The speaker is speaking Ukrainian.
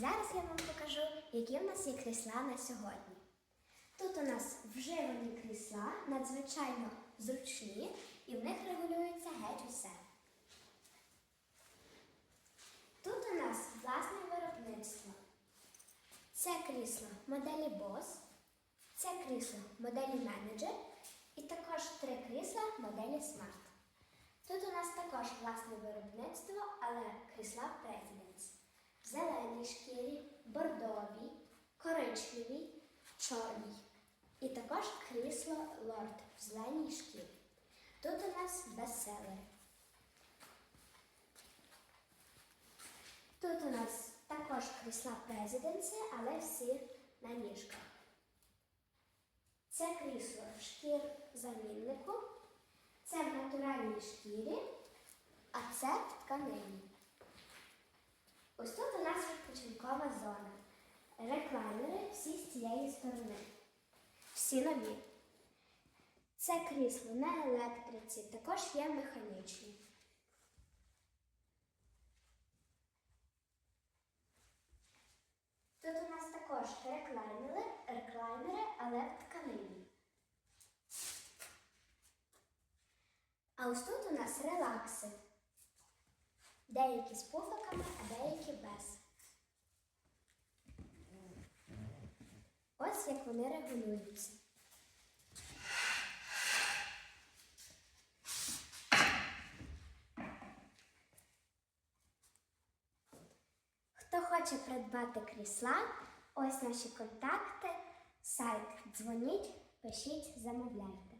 Зараз я вам покажу, які в нас є крісла на сьогодні. Тут у нас вживані крісла, надзвичайно зручні, і в них регулюється геть усе. Тут у нас власне виробництво. Це крісло моделі Boss, це крісло моделі Manager і також три крісла моделі Smart. Тут у нас також власне виробництво, але крісла Presidents. Зеленій шкірі, бордовій, коричневій, чорній. І також крісло Lord в зеленій шкірі. Тут у нас бестселери. Тут у нас також крісла Президенси, але всі на ніжках. Це крісло в шкір заміннику, це в натуральній шкірі, а це в тканині. Ось тут зона. Реклайнери всі з цієї сторони. Всі нові. Це крісло на електриці, також є механічні. Тут у нас також реклайнери, реклайнери, але в тканині. А ось тут у нас релакси. Деякі з пуфиками, а деякі без. Ось як вони регулюються. Хто хоче придбати крісла, ось наші контакти, сайт. Дзвоніть, пишіть, замовляйте.